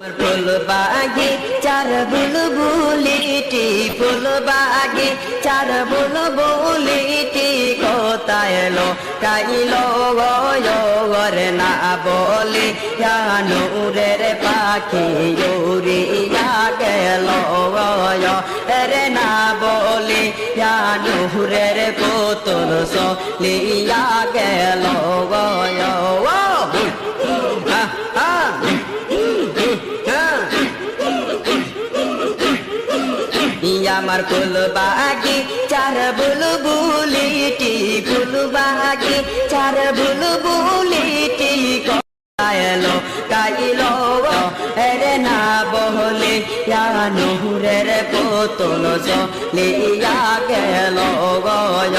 ফুল বাগে চার বুলবুলিটি ফুল বাগে চার বুলবুলিটি কোথায় এলো? কাইলো গরে না বলে নূরের পাখি উড়িয়া গেল রে না বলে নূরের পুতুল সলিয়া গেল। আমার ফুল বাগে চার বুলবুলিটি ফুল বাগে চার বুলবুলিটি এলো কাইলো এরে না বহলে নুহুরের পুতুল লিয়া গেল গয়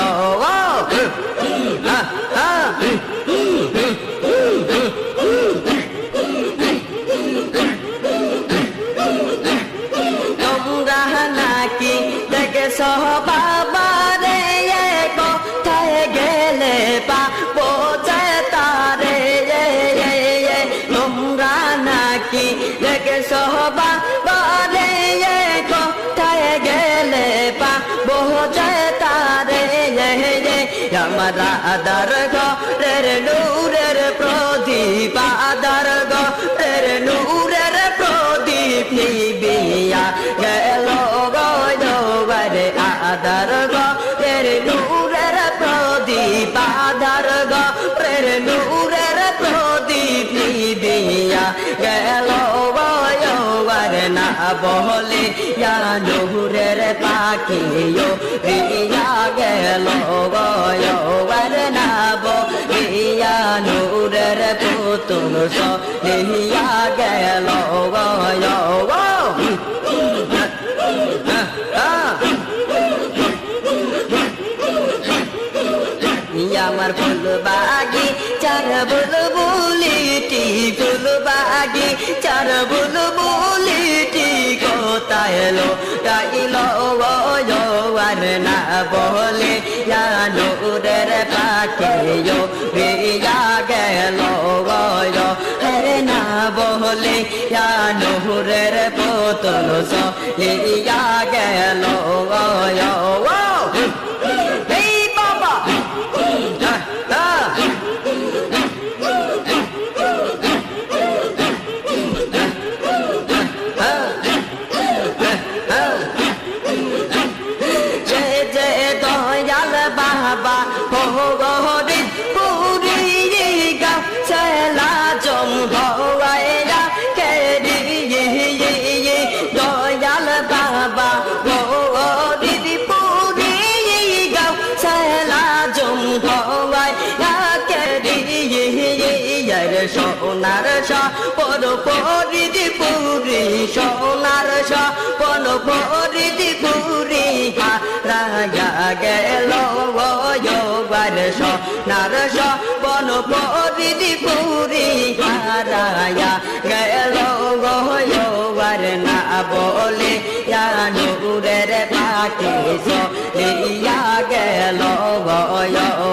কোথায় গেলে পা বোঝে তারে আমার আদার ঘরের নূরের প্রদীপ আদার ঘরের নূরের প্রদীপ নিবিয়া গেল গরে আদার ঘরের নূরের প্রদীপ আদার ঘরের বহলে, ইয়া নূরের পাখি রিয়া গেল গরে না বলিয়া নূরের পুতুল সলিয়া গেল গয় আমার ফুল বাগি চার বুল বুলিটি ফুল বাগি না বলে জানুরের পাখিও বিয়া গেল হরে না বলে নূরের পোতল সলিয়া গেল সোনার পর পরিদি পুরি, সোনার পন পরিদি পুরি রাজা গেল গয়বার সোনার পন পরিদি পুরি রাজা গেল গয়বার না বলে নূরের পাখি লিয়া গেল গয়বার